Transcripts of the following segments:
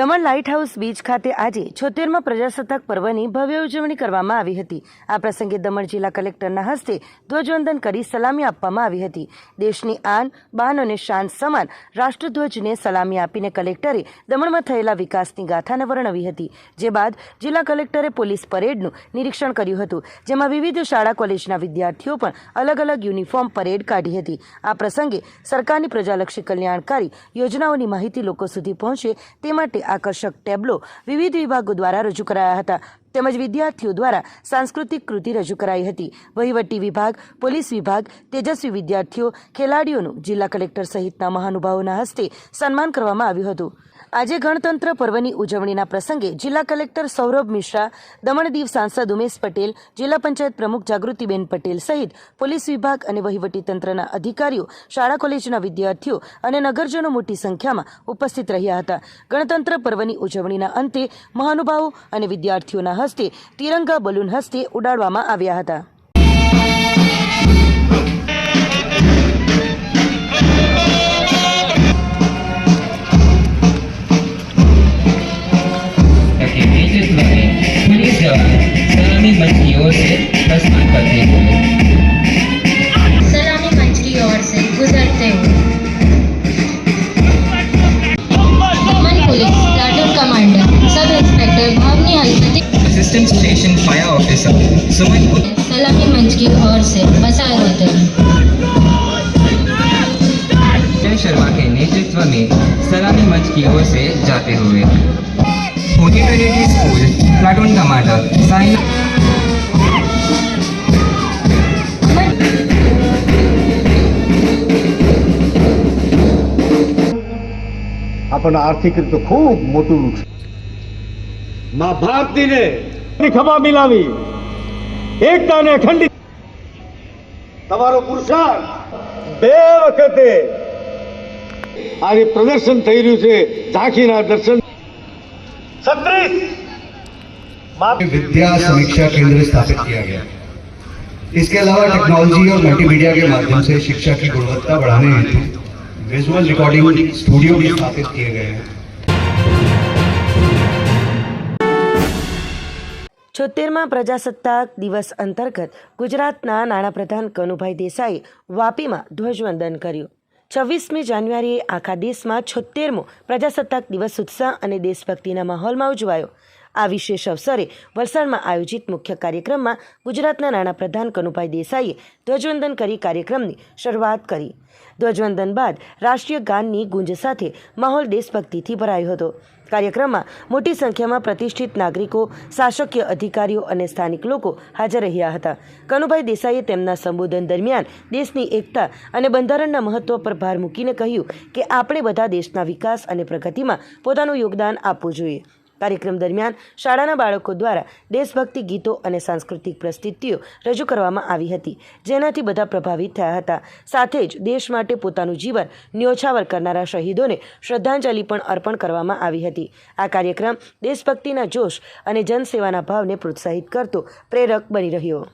Daman light house beach ખાતે આજે છોતેરમાં પ્રજાસત્તાક પર્વની ભવ્ય ઉજવણી કરવામાં આવી હતી. આ પ્રસંગે દમણ જિલ્લા કલેક્ટરના હસ્તે ધ્વજવંદન કરી સલામી આપવામાં આવી હતી. દેશની આન, બાન અને શાન સમાન રાષ્ટ્રધ્વજને સલામી આપીને કલેક્ટરે દમણમાં થયેલા વિકાસની ગાથાને વર્ણવી હતી. જે બાદ જિલ્લા કલેક્ટરે પોલીસ પરેડનું નિરીક્ષણ કર્યું હતું, જેમાં વિવિધ શાળા કોલેજના વિદ્યાર્થીઓ પણ અલગ અલગ યુનિફોર્મ પરેડ કાઢી હતી. આ પ્રસંગે સરકારની પ્રજાલક્ષી કલ્યાણકારી યોજનાઓની માહિતી લોકો સુધી પહોંચે તે માટે આકર્ષક ટેબ્લો વિવિધ વિભાગો દ્વારા રજૂ કરાયા હતા. તેમજ વિદ્યાર્થીઓ દ્વારા સાંસ્કૃતિક કૃતિ રજૂ કરાઈ હતી. વહીવટી વિભાગ, પોલીસ વિભાગ, તેજસ્વી વિદ્યાર્થીઓ, ખેલાડીઓનું જિલ્લા કલેક્ટર સહિતના મહાનુભાવોના હસ્તે સન્માન કરવામાં આવ્યું હતું. આજે ગણતંત્ર પર્વની ઉજવણીના પ્રસંગે જિલ્લા કલેક્ટર સૌરભ મિશ્રા, દમણ દીવ સાંસદ ઉમેશ પટેલ, જિલ્લા પંચાયત પ્રમુખ જાગૃતિબેન પટેલ સહિત પોલીસ વિભાગ અને વહીવટી તંત્રના અધિકારીઓ, શાળા કોલેજના વિદ્યાર્થીઓ અને નગરજનો મોટી સંખ્યામાં ઉપસ્થિત રહ્યા હતા. ગણતંત્ર પર્વની ઉજવણીના અંતે મહાનુભાવો અને વિદ્યાર્થીઓના હસ્તે તિરંગા બલૂન હસ્તે ઉડાડવામાં આવ્યા હતા. વિશેષ રૂપે પોલીસ જવાનો સલામી બંધીઓ છે રસમાન કરતી હોય આપણને આર્થિક રીતે ખૂબ મોટું નુકસાન માં ભારતીને ખભા મિલાવી એકતાને અખંડિત તમારો પુરુષાર્થ બે વખતે આ જે પ્રદર્શન થઈ રહ્યું છે ઝાંખીના દર્શન છત્રીસ विद्या समीक्षा केंद्र स्थापित किया गया इसके अलावा टेक्नोलॉजी और मल्टीमीडिया के माध्यम से शिक्षा की गुणवत्ता बढ़ाने हेतु विजुअल रिकॉर्डिंग स्टूडियो भी स्थापित किए गए हैं છોતેરમાં પ્રજાસત્તાક દિવસ અંતર્ગત ગુજરાતના નાણાપ્રધાન કનુભાઈ દેસાઈએ વાપીમાં ધ્વજવંદન કર્યું છવ્વીસમી જાન્યુઆરીએ આખા દેશમાં છોતેરમો પ્રજાસત્તાક દિવસ ઉત્સાહ અને દેશભક્તિના માહોલમાં ઉજવાયો આ વિશેષ અવસરે વલસાડમાં આયોજિત મુખ્ય કાર્યક્રમમાં ગુજરાતના નાણાપ્રધાન કનુભાઈ દેસાઈએ ધ્વજવંદન કરી કાર્યક્રમની શરૂઆત કરી. ધ્વજવંદન બાદ રાષ્ટ્રીય ગાનની ગુંજ સાથે માહોલ દેશભક્તિથી ભરાયો હતો. કાર્યક્રમમાં મોટી સંખ્યામાં પ્રતિષ્ઠિત નાગરિકો, શાસકીય અધિકારીઓ અને સ્થાનિક લોકો હાજર રહ્યા હતા. કનુભાઈ દેસાઈએ તેમના સંબોધન દરમિયાન દેશની એકતા અને બંધારણના મહત્વ પર ભાર મૂકીને કહ્યું કે આપણે બધા દેશના વિકાસ અને પ્રગતિમાં પોતાનું યોગદાન આપવું જોઈએ. કાર્યક્રમ દરમિયાન શાળાના બાળકો દ્વારા દેશભક્તિ ગીતો અને સાંસ્કૃતિક પ્રસ્તુતિઓ રજૂ કરવામાં આવી હતી. જેનાથી બધા પ્રભાવિત થયા હતા. સાથે જ દેશ માટે પોતાનું જીવન ન્યોછાવર કરનારા શહીદોને શ્રદ્ધાંજલિ પણ અર્પણ કરવામાં આવી હતી. આ કાર્યક્રમ દેશભક્તિના જોશ અને જનસેવાના ભાવને પ્રોત્સાહિત કરતો પ્રેરક બની રહ્યો.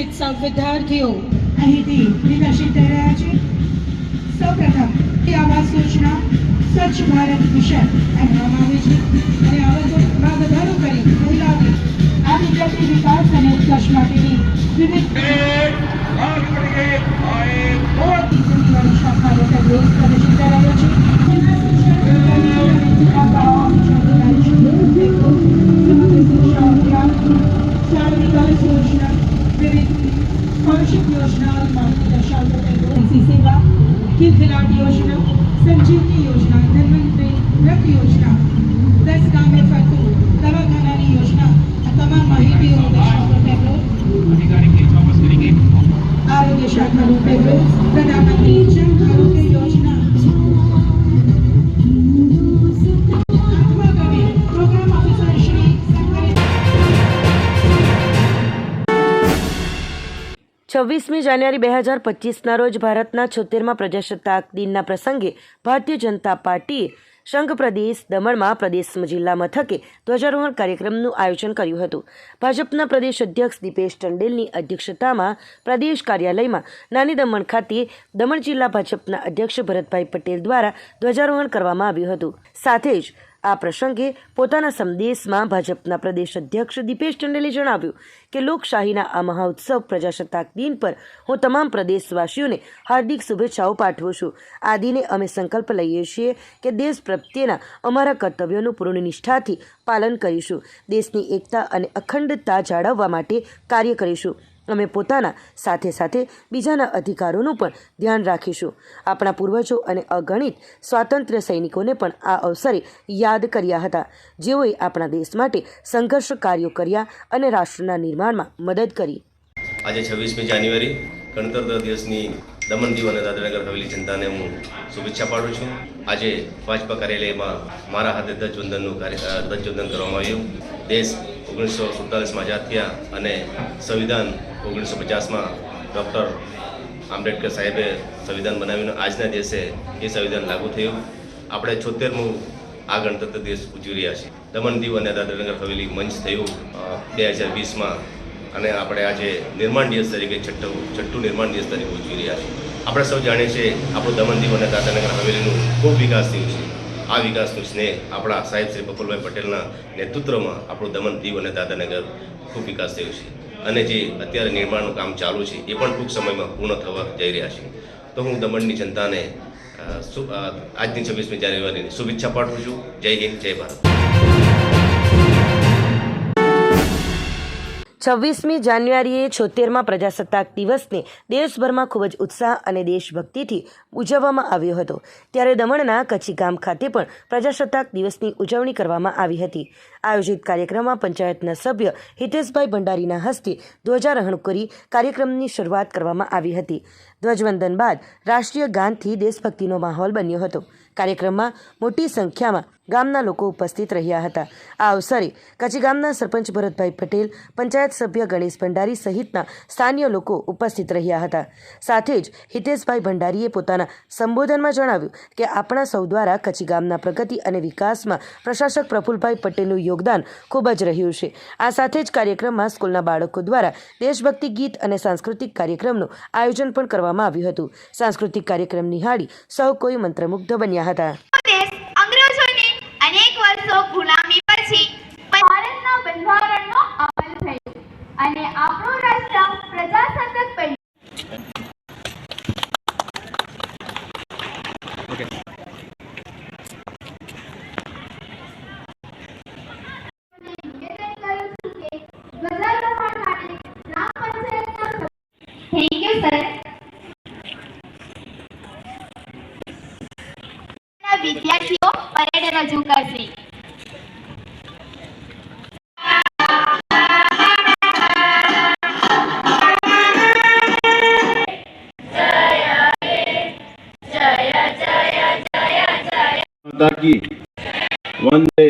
ઉપસ્થિત સૌ વિદ્યાર્થીઓ અહીંથી વિકસિત થઈ રહ્યા છે. સૌપ્રથમ એ આવાસ યોજના સ્વચ્છ ભારત મિશન કહેવામાં આવે છે. અને આવકમાં વધારો કરી મહિલાઓને આદિજાતિ વિકાસ અને ઉત્કર્ષ માટેની વિવિધ શાખાઓ પ્રદર્શિત છે. શાળા વિકાસ યોજના વિવિધ સ્કોલરશિપ યોજના માહિતી દર્શાવતો એસી સેવા કિલખિલાટ યોજના, સંજીવની યોજના, ધન્વંતરી રથ યોજના, દસ ગામે ફરતું દવાખાનાની યોજના, આ તમામ માહિતીઓ આરોગ્ય શાખાનો ટેબ્લો પ્રધાનમંત્રી જન આરોગ્ય યોજના. છવ્વીસમી જાન્યુઆરી બે હજાર પચીસના રોજ ભારતના છોતેરમાં પ્રજાસત્તાક દિનના પ્રસંગે ભારતીય જનતા પાર્ટીએ સંઘ પ્રદેશ દમણમાં પ્રદેશ જિલ્લા મથકે ધ્વજારોહણ કાર્યક્રમનું આયોજન કર્યું હતું. ભાજપના પ્રદેશ અધ્યક્ષ દીપેશ ટંડેલની અધ્યક્ષતામાં પ્રદેશ કાર્યાલયમાં નાની દમણ ખાતે દમણ જિલ્લા ભાજપના અધ્યક્ષ ભરતભાઈ પટેલ દ્વારા ધ્વજારોહણ કરવામાં આવ્યું હતું. સાથે જ આ પ્રસંગે પોતાના સંદેશમાં ભાજપના પ્રદેશ અધ્યક્ષ દીપેશ ચંડેલે જણાવ્યું કે લોકશાહીના આ મહાઉત્સવ પ્રજાસત્તાક દિન પર હું તમામ પ્રદેશવાસીઓને હાર્દિક શુભેચ્છાઓ પાઠવું છું. આ દિને અમે સંકલ્પ લઈએ છીએ કે દેશ પ્રત્યેના અમારા કર્તવ્યોનું પૂર્ણ નિષ્ઠાથી પાલન કરીશું. દેશની એકતા અને અખંડતા જાળવવા માટે કાર્ય કરીશું. અમે પોતાના સાથે સાથે બીજાના અધિકારોનું પણ ધ્યાન રાખીશું. આપણા પૂર્વજો અને અગણિત સ્વાતંત્ર્ય સૈનિકોને પણ આ અવસરે યાદ કર્યા હતા. જેઓએ આપણા દેશ માટે સંઘર્ષ કાર્યો કર્યા અને રાષ્ટ્રના નિર્માણમાં મદદ કરી. આજે છવ્વીસમી જાન્યુઆરી, ગણતંત્ર દિવસની દમણ દીવ અને દાદરાનગર હવેલી જનતાને હું શુભેચ્છા પાડું છું. આજે ભાજપા કાર્યાલયમાં મારા હાથે ધ્વજવંદનનું કાર્ય ધ્વજવંદન કરવામાં આવ્યું. દેશ ઓગણીસો સુડતાલીસમાં આઝાદ થયા અને સંવિધાન ઓગણીસો પચાસમાં ડૉક્ટર આંબેડકર સાહેબે સંવિધાન બનાવ્યું આજના દિવસે એ સંવિધાન લાગુ થયું. આપણે છોતેરમું આ ગણતંત્ર દિવસ ઉજવી રહ્યા છીએ. દમણ દીવ અને દાદરાનગર હવેલી મંચ થયું બે હજાર વીસમાં. અને આપણે આજે નિર્માણ દિવસ તરીકે છઠ્ઠું છઠ્ઠું નિર્માણ દિવસ તરીકે ઉજવી રહ્યા છીએ. આપણે સૌ જાણીએ છીએ આપણું દમણ દીવ અને દાદરાનગર હવેલીનું ખૂબ વિકાસ થયું છે. આ વિકાસનું સ્નેહ આપણા સાહેબ શ્રી બકુલભાઈ પટેલના નેતૃત્વમાં આપણું દમણ દીવ અને દાદાનગર ખૂબ વિકાસ થયો છે. અને જે અત્યારે નિર્માણનું કામ ચાલુ છે, એ પણ ટૂંક સમયમાં પૂર્ણ થવા જઈ રહ્યા છે. તો હું દમણની જનતાને આજની છવ્વીસમી જાન્યુઆરીની શુભેચ્છા પાઠવું છું. જય હિન્દ, જય ભારત. છવ્વીસમી જાન્યુઆરીએ છોતેરમાં પ્રજાસત્તાક દિવસને દેશભરમાં ખૂબ જ ઉત્સાહ અને દેશભક્તિથી ઉજવવામાં આવ્યો હતો. ત્યારે દમણના કચ્છી ગામ ખાતે પણ પ્રજાસત્તાક દિવસની ઉજવણી કરવામાં આવી હતી. આયોજિત કાર્યક્રમમાં પંચાયતના સભ્ય હિતેશભાઈ ભંડારીના હસ્તે ધ્વજારોહણ કરી કાર્યક્રમની શરૂઆત કરવામાં આવી હતી. ધ્વજવંદન બાદ રાષ્ટ્રીય ગાનથી દેશભક્તિનો માહોલ બન્યો હતો. કાર્યક્રમમાં મોટી સંખ્યામાં ગામના લોકો ઉપસ્થિત રહ્યા હતા. આ અવસરે કચ્છી ગામના સરપંચ ભરતભાઈ પટેલ, પંચાયત સભ્ય ગણેશ ભંડારી સહિતના સ્થાનિય લોકો ઉપસ્થિત રહ્યા હતા. સાથે જ હિતેશભાઈ ભંડારીએ પોતાના સંબોધનમાં જણાવ્યું કે આપણા સૌ દ્વારા કચ્છી ગામના પ્રગતિ અને વિકાસમાં પ્રશાસક પ્રફુલભાઈ પટેલનું યોગદાન ખૂબ જ રહ્યું છે. આ સાથે જ કાર્યક્રમમાં સ્કૂલના બાળકો દ્વારા દેશભક્તિ ગીત અને સાંસ્કૃતિક કાર્યક્રમનું આયોજન પણ કરવામાં આવ્યું હતું. સાંસ્કૃતિક કાર્યક્રમ નિહાળી સૌ કોઈ મંત્રમુગ્ધ બન્યા હતા દેશ અંગ્રેજોની અનેક વર્ષો ગુલામી પછી ભારતના બંધારણનો અમલ થયો. અને આપણું રાષ્ટ્ર પ્રજાસત્તાક બન્યું మాతాకి వందే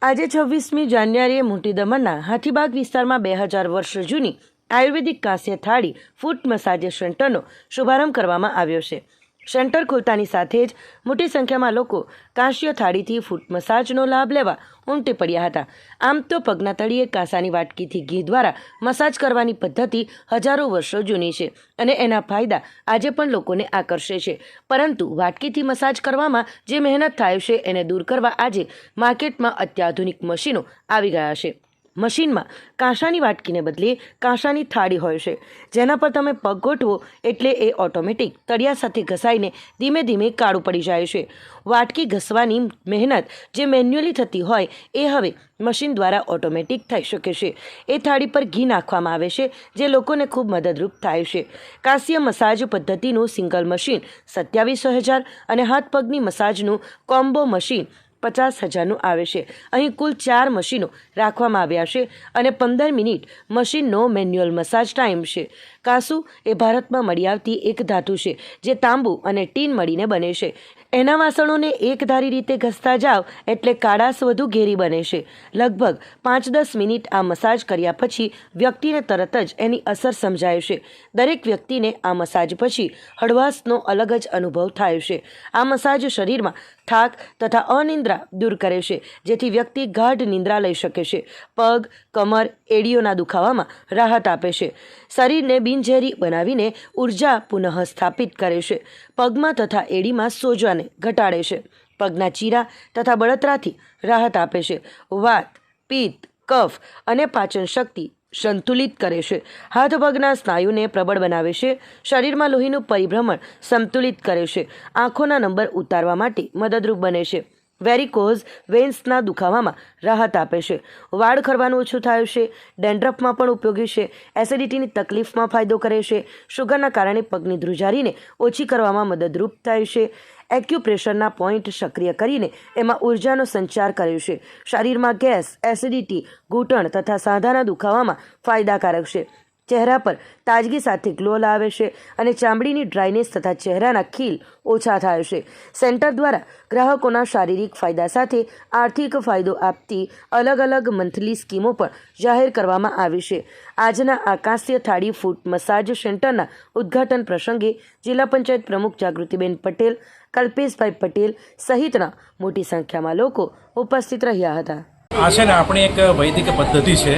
આજે છવ્વીસમી જાન્યુઆરીએ મોટી દમણના હાથીબાગ વિસ્તારમાં બે હજાર વર્ષ જૂની આયુર્વેદિક કાંસ્ય થાળી ફૂટ મસાજ સેન્ટરનો શુભારંભ કરવામાં આવ્યો છે. સેન્ટર ખોલતાની સાથે જ મોટી સંખ્યામાં લોકો કાંસ્ય થાળીથી ફૂટ મસાજનો લાભ લેવા ઉમટી પડ્યા હતા. આમ તો પગના તળીએ કાંસાની વાટકીથી ઘી દ્વારા મસાજ કરવાની પદ્ધતિ હજારો વર્ષો જૂની છે અને એના ફાયદા આજે પણ લોકોને આકર્ષે છે. પરંતુ વાટકીથી મસાજ કરવામાં જે મહેનત થાય છે એને દૂર કરવા આજે માર્કેટમાં અત્યાધુનિક મશીનો આવી ગયા છે. મશીનમાં કાંસાની વાટકીને બદલે કાંસાની થાળી હોય છે. જેના પર તમે પગ ગોઠવો એટલે એ ઓટોમેટિક તળિયા સાથે ઘસાઈને ધીમે ધીમે કાળું પડી જાય છે. વાટકી ઘસવાની મહેનત જે મેન્યુઅલી થતી હોય એ હવે મશીન દ્વારા ઓટોમેટિક થઈ શકે છે. એ થાળી પર ઘી નાખવામાં આવે છે, જે લોકોને ખૂબ મદદરૂપ થાય છે. કાંસ્ય મસાજ પદ્ધતિનું સિંગલ મશીન સત્યાવીસો હજાર અને હાથ પગની મસાજનું કોમ્બો મશીન પચાસ હજારનું આવે છે. અહીં કુલ ચાર મશીનો રાખવામાં આવ્યા છે અને પંદર મિનિટ મશીનનો મેન્યુઅલ મસાજ ટાઈમ છે. કાસુ એ ભારતમાં મળી આવતી એક ધાતુ છે, જે તાંબુ અને ટીન મળીને બને છે. એના વાસણોને એકધારી રીતે ઘસતા જાવ એટલે કાળાશ વધુ ઘેરી બને છે. લગભગ પાંચ દસ મિનિટ આ મસાજ કર્યા પછી વ્યક્તિને તરત જ એની અસર સમજાય છે. દરેક વ્યક્તિને આ મસાજ પછી હળવાશનો અલગ જ અનુભવ થાય છે. આ મસાજ શરીરમાં થાક તથા અનિંદ્રા દૂર કરે છે, જેથી વ્યક્તિ ગાઢ નિંદ્રા લઈ શકે છે. પગ, કમર, એડીઓના દુખાવામાં રાહત આપે છે. શરીરને બિનઝેરી બનાવીને ઊર્જા પુનઃસ્થાપિત કરે છે. પગમાં તથા એડીમાં સોજાને ઘટાડે છે. પગના ચીરા તથા બળતરાથી રાહત આપે છે. વાત, પિત્ત, કફ અને પાચન શક્તિ સંતુલિત કરે છે. હાથ પગના સ્નાયુને પ્રબળ બનાવે છે. શરીરમાં લોહીનું પરિભ્રમણ સંતુલિત કરે છે. આંખોના નંબર ઉતારવા માટે મદદરૂપ બને છે. વેરિકોઝ વેન્સના દુખાવામાં રાહત આપે છે. વાળ ખરવાનું ઓછું થાય છે, ડેન્ડ્રફમાં પણ ઉપયોગી છે, એસિડિટીની તકલીફમાં ફાયદો કરે છે, શુગરના કારણે પગની ધ્રુજારીને ઓછી કરવામાં મદદરૂપ થાય છે. એક્યુપ્રેશરના પોઈન્ટ સક્રિય કરીને એમાં ઉર્જાનો સંચાર કરે છે. શરીરમાં ગેસ, એસિડિટી, ઘૂંટણ તથા સાંધાના દુખાવામાં ફાયદાકારક છે. ચહેરા પર તાજગી સાથે ગ્લો લાવે છે અને ચામડીની ડ્રાયનેસ તથા ચહેરાના ખીલ ઓછા થાય છે. સેન્ટર દ્વારા ગ્રાહકોના શારીરિક ફાયદા સાથે આર્થિક ફાયદો આપતી અલગ અલગ મંથલી સ્કીમો પણ જાહેર કરવામાં આવી છે. આજના આકાશીય થાળી ફૂટ મસાજ સેન્ટરના ઉદ્ઘાટન પ્રસંગે જિલ્લા પંચાયત પ્રમુખ જાગૃતિબેન પટેલ, કલ્પેશભાઈ પટેલ સહિતના મોટી સંખ્યામાં લોકો ઉપસ્થિત રહ્યા હતા. આ છે ને આપણી એક વૈદિક પદ્ધતિ છે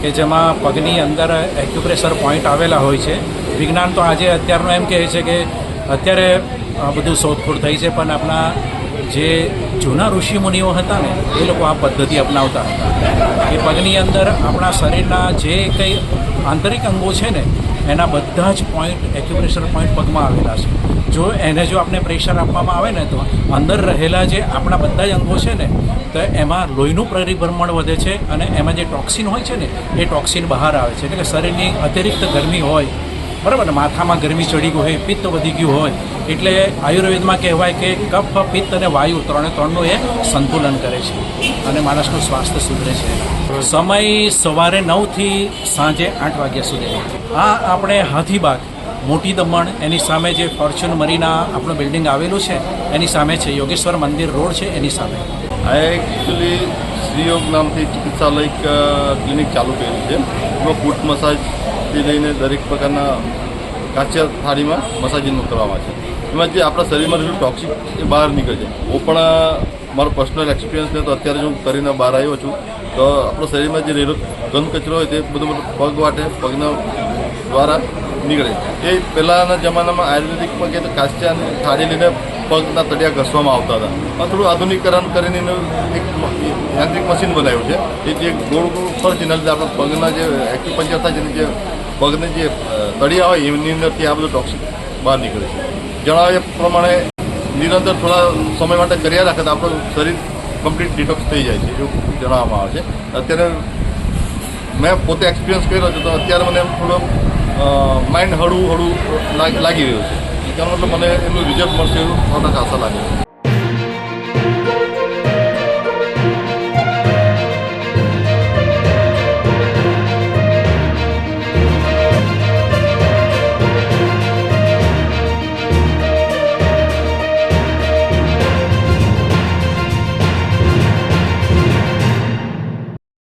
કે જેમાં પગની અંદર એક્યુપ્રેશર પોઈન્ટ આવેલા હોય છે. વિજ્ઞાન તો આજે અત્યારનું એમ કહે છે કે અત્યારે બધું શોધખોળ થઈ છે, પણ આપણા જે જૂના ઋષિમુનિઓ હતા ને, એ લોકો આ પદ્ધતિ અપનાવતા હતા. એ પગની અંદર આપણા શરીરના જે કંઈ આંતરિક અંગો છે ને એના બધા જ પોઈન્ટ એક્યુપ્રેશર પોઈન્ટ પગમાં આવેલા છે. જો એને જો આપણે પ્રેશર આપવામાં આવે ને તો અંદર રહેલા જે આપણા બધા જ અંગો છે ને, તો એમાં લોહીનું પરિભ્રમણ વધે છે અને એમાં જે ટોક્સિન હોય છે ને, એ ટોક્સિન બહાર આવે છે. એટલે કે શરીરની અતિરિક્ત ગરમી હોય, બરાબર ને, માથામાં ગરમી ચડી ગયું હોય, પિત્ત વધી ગયું હોય, એટલે આયુર્વેદમાં કહેવાય કે કફ, પિત્ત અને વાયુ ત્રણે ત્રણનું એ સંતુલન કરે છે અને માણસનું સ્વાસ્થ્ય સુધરે છે. સમય સવારે નવથી સાંજે આઠ વાગ્યા સુધી. આ આપણે હાથીબાગ મોટી દમણ, એની સામે જે ફોર્ચ્યુન મરીના આપણું બિલ્ડિંગ આવેલું છે, એની સામે છે. યોગેશ્વર મંદિર રોડ છે, એની સામે. આ એકચ્યુઅલી શ્રીયોગ નામથી ચિકિત્સાલય ક્લિનિક ચાલુ કર્યું છે. એમાં ફૂટ મસાજથી લઈને દરેક પ્રકારના કાચિયા થાળીમાં મસાજિંગ કરવામાં છે. એમાં જે આપણા શરીરમાં રહેલું ટોક્સિક એ બહાર નીકળે છે. હું પણ મારો પર્સનલ એક્સપિરિયન્સને તો અત્યારે હું કરીને બહાર આવ્યો છું, તો આપણા શરીરમાં જે રહેલો ગંદ કચરો હોય તે બધું બધું પગ વાટે, પગના દ્વારા નીકળે. એ પહેલાંના જમાનામાં આયુર્વેદિકમાં કે કાચિયા થાળી લઈને પગના તળિયા ઘસવામાં આવતા હતા. આ થોડું આધુનિકરણ કરીને એનું એક યાંત્રિક મશીન બનાવ્યું છે. એ જે ગોળ ગોળ ફળ છે એના આપણા પગના જે એક્યુપંચર થાય છે જે પગને જે તળિયા હોય એમની અંદરથી આ બધું ટોક્સિક બહાર નીકળે છે. જણાવ્યા પ્રમાણે નિરંતર થોડા સમય માટે કર્યા રાખે તો આપણું શરીર કમ્પ્લીટ ડિટોક્સ થઈ જાય છે એવું જણાવવામાં આવે છે. અત્યારે મેં પોતે એક્સપિરિયન્સ કર્યો છે તો અત્યારે મને થોડો માઇન્ડ હળવું હળવું લાગ- રહ્યું છે. એનો મતલબ મને એનું રિઝલ્ટ મળશે એવું થોડાક આશા લાગે છે.